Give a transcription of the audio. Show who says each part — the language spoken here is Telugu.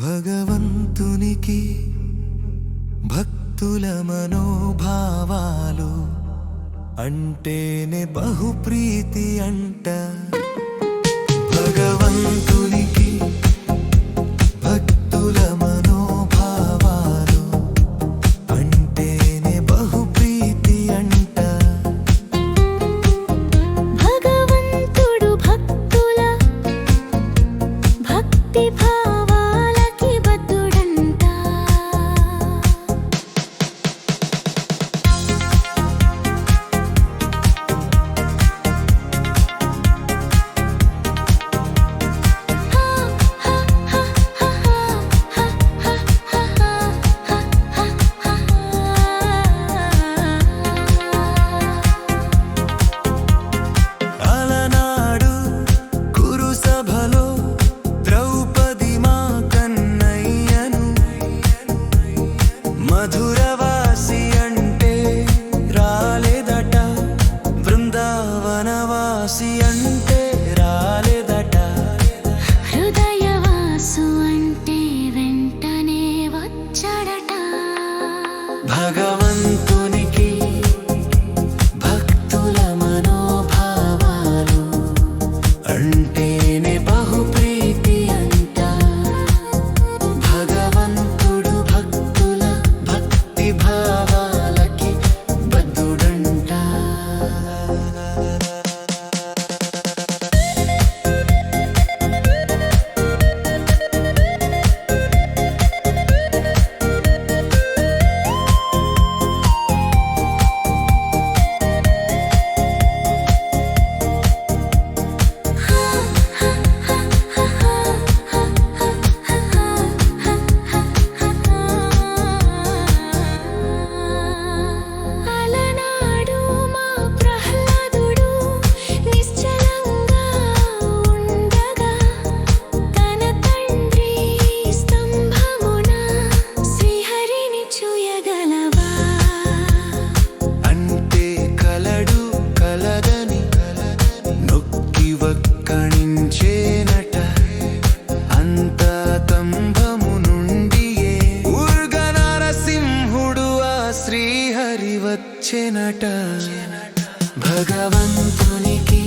Speaker 1: భగవంతునికి భక్తుల మనోభావాలు అంటేనే బహుప్రీతి అంట. భగవంతునికి భక్తుల మనోభావాలు అంటేనే బహుప్రీతి అంట.
Speaker 2: భగవంతుడు భక్తుల భక్తి
Speaker 1: భా రాసి అంటే రాలే. ఒక్కణించేనట అంత తంభము నుండియే ఉర్గ నరసింహుడు ఆ శ్రీహరి వచ్చెనట. భగవంతునికి